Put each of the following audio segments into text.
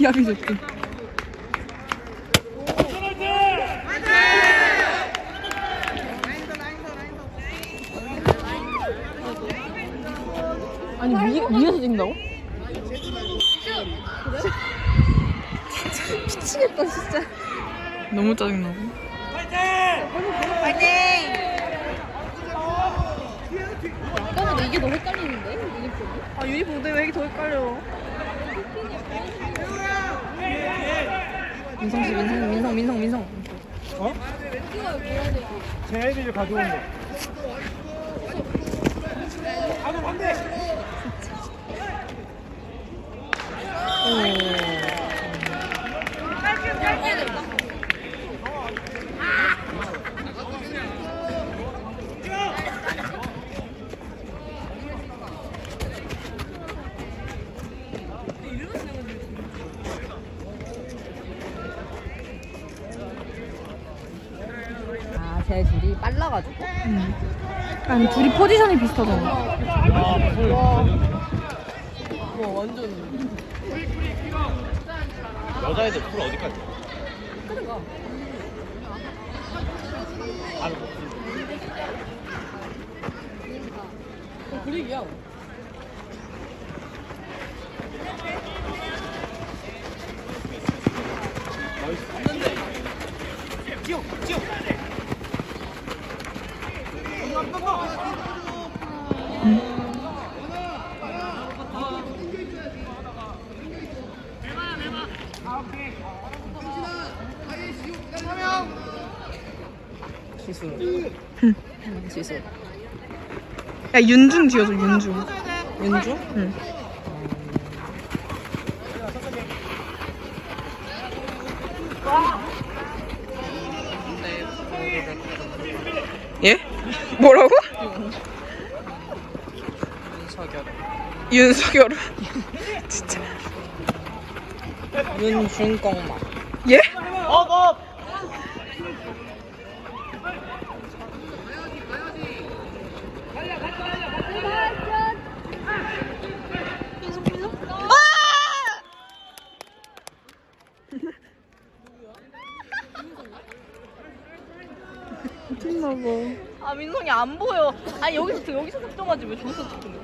기압이 좋대. 아니 위, 위에서 찍는다고? 미치겠다 진짜. 너무 짜증나고. 잠깐만 이게 너무 헷갈리는데? 유니폼이? 아 유니폼 때문에 이게 더 헷갈려. 민성 씨 민성 민성 민성 민성. 어? 쟤네들이 가져온 거. 가도 반대. 아 쟤 둘이 빨라가지고 아니 둘이 포지션이 비슷하잖아. 와 완전 여자애들 풀 어디까지? 그러니까 안그 분위기야 뛰어, 뛰어. 지수 야 윤중 지어줘 윤중. 윤주? 응. 예? 뭐라고? 윤석열 윤석열은 진짜 윤준꽁마 예? 업, 업. 미쳤나 봐. 아 민성이 안 보여 아니 여기서 여기서 득점하지 왜 저기서 득점해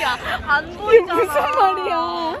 야안 보이잖아 무슨 말이야?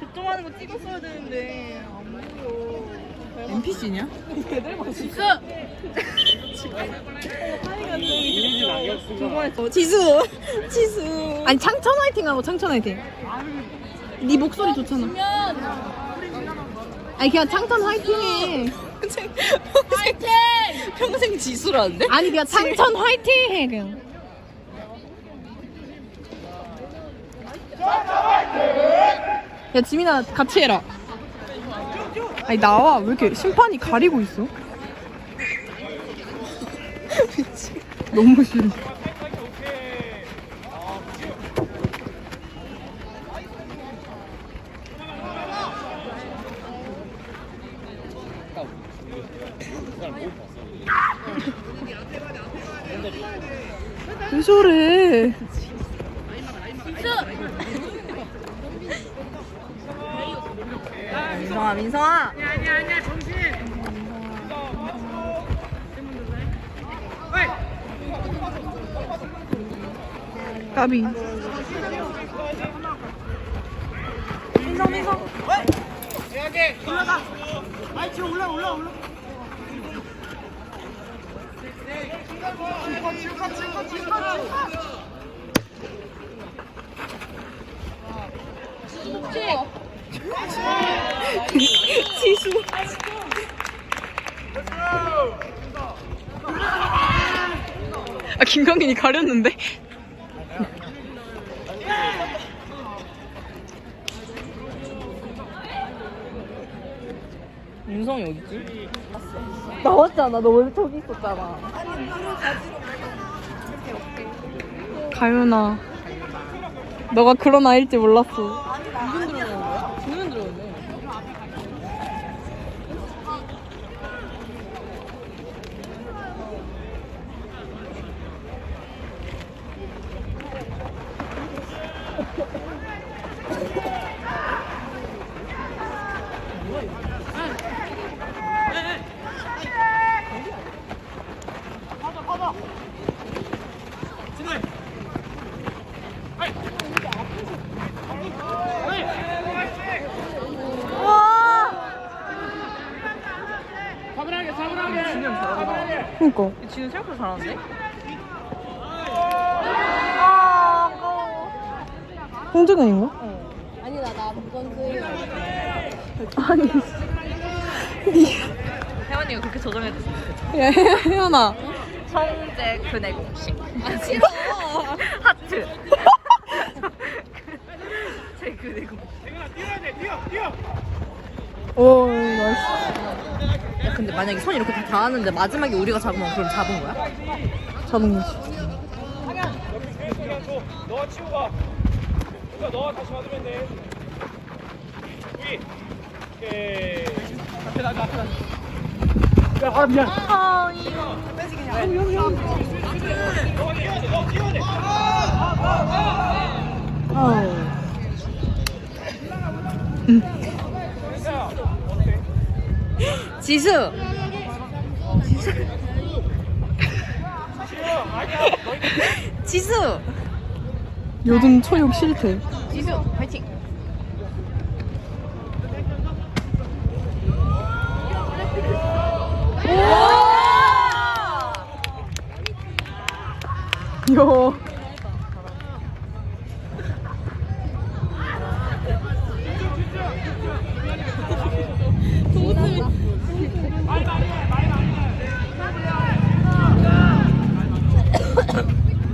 득점하는 거 찍었어야 되는데 안 보여 NPC냐? 지수 이미지 안경 쓴 거. 지수! 지수! 아니 창천 화이팅 하고 창천 화이팅. 네 목소리 좋잖아. 아니 그냥 창천 화이팅 해. 평생, 평생, 평생 지수라는데? 아니 그냥 창천 화이팅 해 그냥. 야 지민아 같이 해라. 아니 나와 왜 이렇게 심판이 가리고 있어? 너무 싫어. 왜 저래? 민성아 민성아 까비. 민성 민성 올라가. 아이, 지금 올라, 올라, 올라. 지수. 아 김강민이 가렸는데? 민성이 어딨지? 나왔잖아 너 원래 저기 있었잖아 가윤아. 너가 그런 아이일지 몰랐어. 이분 들어오는 거야? 주는 들어오네 진영 잘한다. 진영 생각보다 잘하는데? 홍준영인가? 아니다, 나 무건 그. 아니. 혜원이가 그렇게 조정해줬어. 야, 혜연아. 성재 근의 공식. 아, 싫어. 하트. 제 근의 공식. 대근아 뛰어야 돼 뛰어 뛰어 오. 야, 근데 만약에 손 이렇게 다 닿았는데 마지막에 우리가 잡으면 그럼 잡은 거야? 잡은 거지. 여기 그냥 줘 너가 치고 가 누가 너가 다시 받으면 돼 우리 오케이 앞에 나가 앞에 나가 야, 아, 미안. 너 뛰어야 돼, 너 뛰어야 돼. 아우. 지수. 지수. 요즘 초육 싫대. 지수. 파이팅. 요.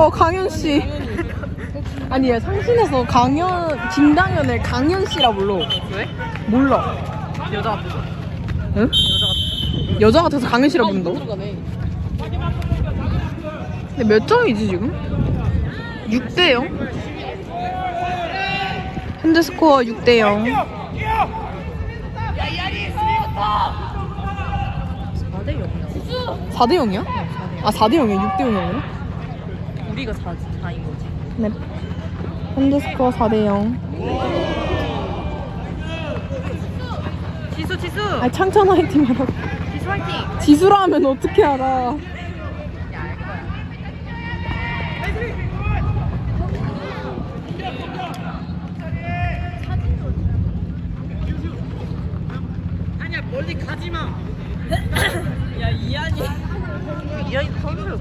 어 강현 씨. 아니 얘 상신에서 강현 진당현을 강현 씨라 불러. 왜? 몰라. 여자 같아서. 응? 여자 같아서 강현 씨라 부른다고? 근데 몇 점이지 지금? 6대 0. 현재 스코어 6대 0. 뛰어, 뛰어. 4대 0이야. 4대 0이야? 아 4대 0이야? 6대 0이야? 우리가 4, 4인 거지. 네. 현재 스코어 4대 0. 지수, 지수. 아 창천 화이팅 하라고. 지수 화이팅. 지수라 하면 어떻게 알아? 아니야, 멀리 가지 마. 야, 이한이. 이한이 선수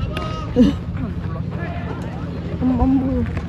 안, 안 보여.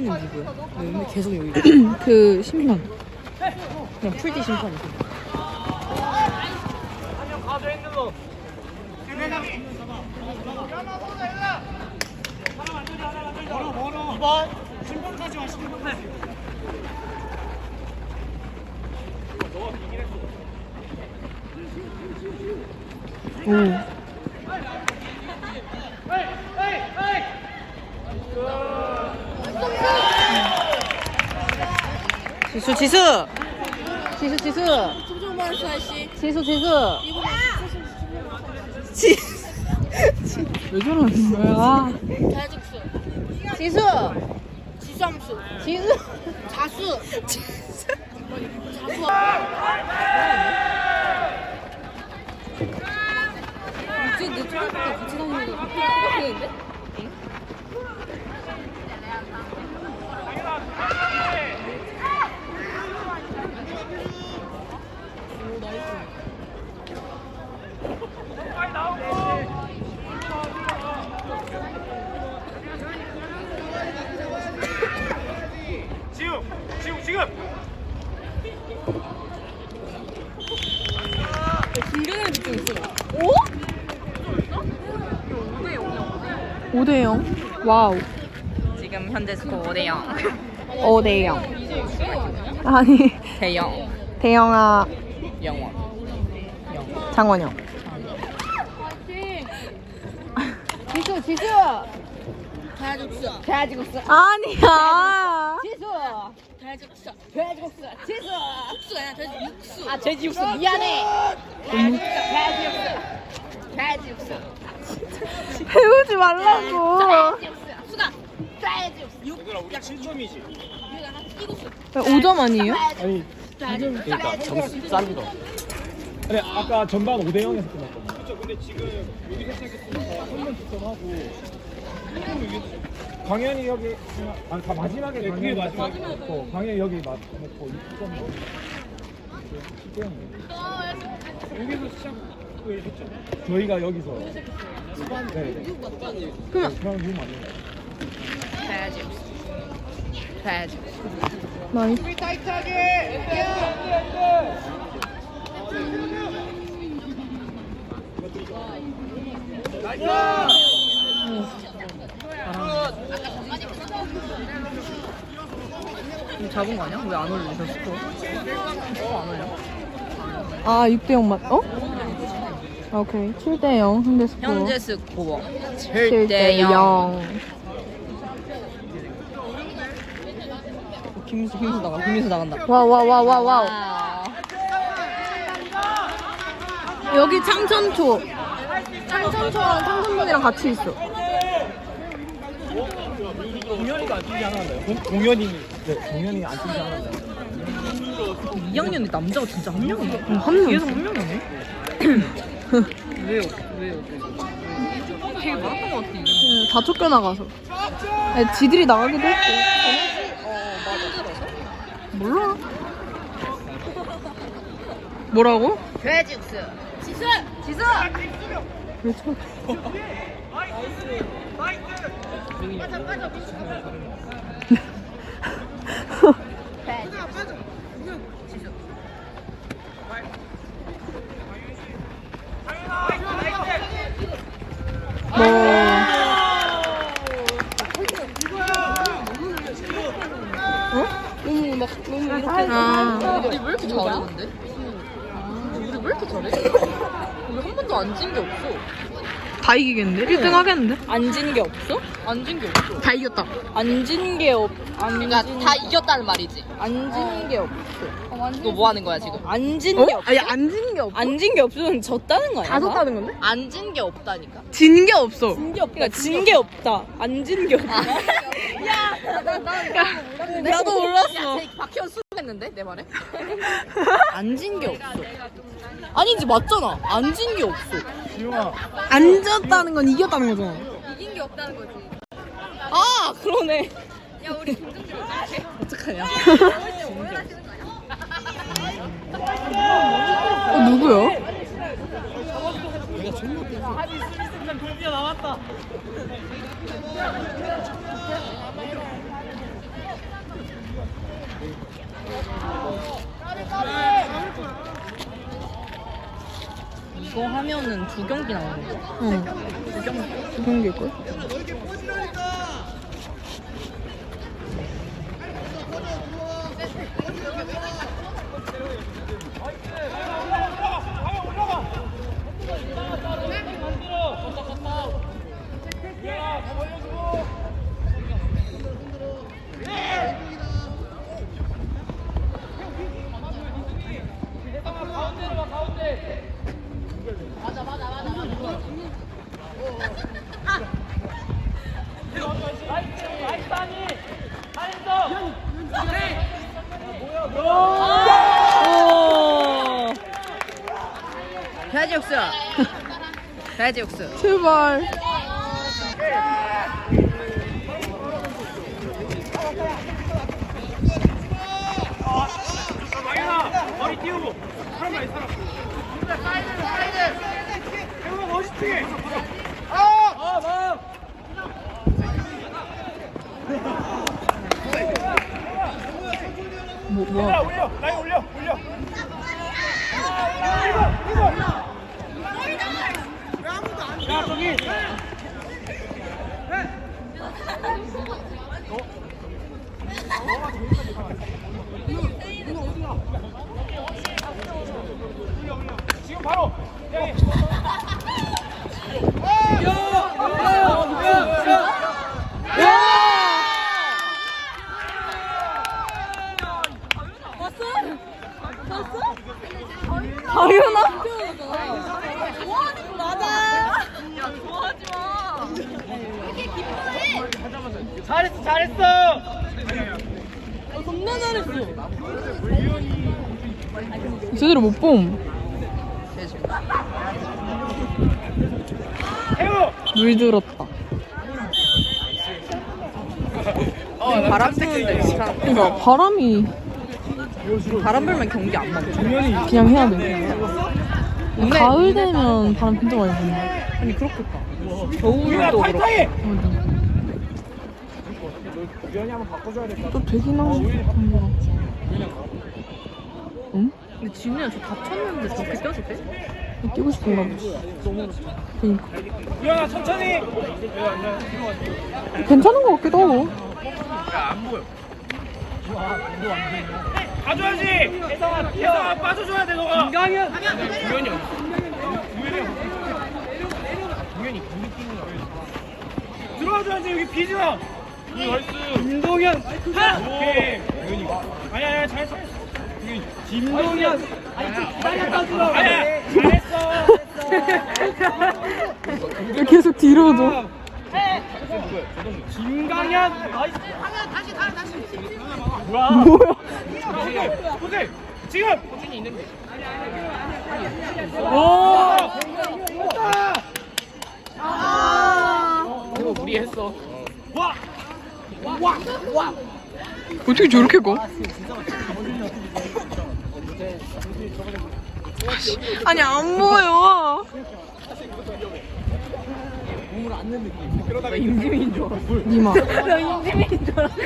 근데 이분은 누구야? 왜 계속 여기 그 심판. 그냥 풀디 심판이지. 가져 핸들로. 멀어, 멀어. 2번. 신분까지 와, 신분까지. 오. 지수, 지수. 지수, 지수. 지수, 지수. 지, 왜 저러는 거야? 지수. 지sam수, 지수. 자수, 이제 내때 같이 다니는 거 똑같은데? 지우, 지우, 지금. 중견에 집중 있어. 5대 0. 와우. 지금 현재 스코어 5대 0. 5대 0. 아니, 대영. 대영아, 영원. 장원영. 지수, 지수. 대하죽수, 대아지국수. 아니야. 지수, 돼지국수. 돼지국수. 지수. 국수가 아니라 돼지 육수. 아 돼지육수 미안해. 돼지국수. 배우지 말라고. 돼지국수. 육. 얘들아 우리 7점이지. 이거 나 이국수. 5점 아니에요? 아니 그러니까 점수 싼 거. 아니 아까 전반 5대 0에서 끝났거든요 그렇죠 근데 지금 여기서 시작했으니까 한번 득점하고 광현이 여기 아다 마지막에 네, 그게 마지막에. 넣고 광현이 여기 맞 넣고 6점 넣고. 10대 0 여기서 시작을 했죠? 저희가 여기서. 네, 네. 그러면 그냥 이거 맞는 거예요 돼지국수. 돼지국수. 나이스. 이거 잡은 거 아니야? 왜 안 올려? 저 스코어? 어안 올려? 아 6대 0 맞? 어? 아, 오케이 7대 0 현대 스코어. 현재 스코어 7대 0. 김민수 김민수 나가 김민수 나간다. 와 와 와 와 와. 여기 창천초. 창천초랑 청순문이랑 같이 있어. 동현이가 안 뛰지 않았나요? 동- 동현이 네 동현이 안 뛰지 않았나요? 2학년인데 남자가 진짜 한 명이네. 한 명. 뒤에서 한 명이네. 왜요? 왜요? 되게 많았던 것 같아. 응, 다 쫓겨나가서. 아니, 지들이 나가기도 했고. 몰라. 뭐라고? 돼지국수. 지수. 지수. 왜 쳐? 뭐. 너무 막 너무 이렇게. 아. 우리 왜 이렇게 잘하는데? 우리 왜 이렇게 잘해? 우리 한 번도 안진 게 없어. 다 이기겠는데? 1등 하겠는데? 안진 게 없어? 안진 게 없어. 다 이겼다. 안진 게 없. 안 그러니까 진- 다 이겼다는 말이지. 안진 게 없어. 너 뭐 하는 거야 지금? 안진 어? 게 없어. 아니, 안진 게 없어. 안진 게 없으면 졌다는 거야. 다 졌다는 건데? 안진 게 없다니까. 진 게 없어. 진 게 없다. 그러니까 진 게 없다. 안진 게 없다. 나도 몰랐어. 박현 수했는데 내 말에? 안진 게 없어. 아니지 맞잖아. 안 진 게 없어. 지용아 안 졌다는 건 이겼다는 거잖아. 이긴 게 없다는 거지. 아 그러네. 야 우리 어떡해? 어떡하냐. 어, 누구야? 이거 하면은 두 경기 나오는 거야. 응. 두 경기일걸? 오. 돼지육수. 돼지육수. 제발. 망현아 머리 띄우고 사람 많이 살아 사이드 사이드 형아 멋있지 아아 막 뭐, 뭐야? 올려 올려 라인 올려 올려 야 저기 지금 바로 여기 다윤아? 잘했어 잘했어 제대로 못 봄. 태우 물 들었다. 바람 쐬는데 시간. 그러니까 바람이 바람 불면 경기 안 멈춰. 그냥 해야 돼. 가을 되면 바람 진짜 많이 부네. 아니 그렇겠다. 겨울도 그렇고. 또 되긴 하고 싶은 거. 응? 근데 진우야 저 다쳤는데 저렇게 껴도 돼? 뛰고 싶은가 보지. 그니까. 같아 유연아 천천히 괜찮은 거 같기도 하고. 가줘야지! 혜성아 혜성아 빠져줘야 돼 너가. 김강현. 유연이 유연이 유연이 무릎 끼는 거야? 들어와줘야지 여기 비지마 김동현. 하! 오케이. 유연이 아니 아니 잘했어. 유연이 김동현. 아니 좀 기다렸다 들어 아니야. 잘했어. 왜 계속 뒤로 줘? 김강현 나이스 다시 다시 다시 뭐야 뭐야? 호텔 지금 호텔이 있는데 오 됐다 이거 무리했어 와 어떻게 저렇게 가? 아니 안 보여. 임지민인 줄 알았어. 니마. 나 임지민인 줄 알았어.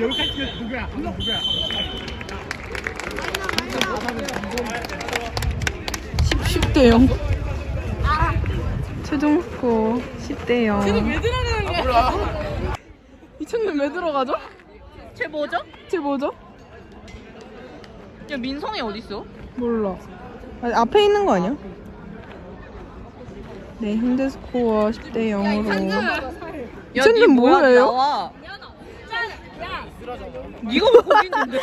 여기까지 뛰면 누구야 누구야 10대 0. 최종 스코어 10대 0. 왜 들어가는 거야? 이천년 왜 들어가죠? 쟤 뭐죠? 쟤 뭐죠? 야 민성이 어디 있어? 몰라. 아니, 앞에 있는 거 아니야? 네, 현재 스코어 10대 0으로. 이천년 뭐예요? 나와. 네가 왜 거기 있는데?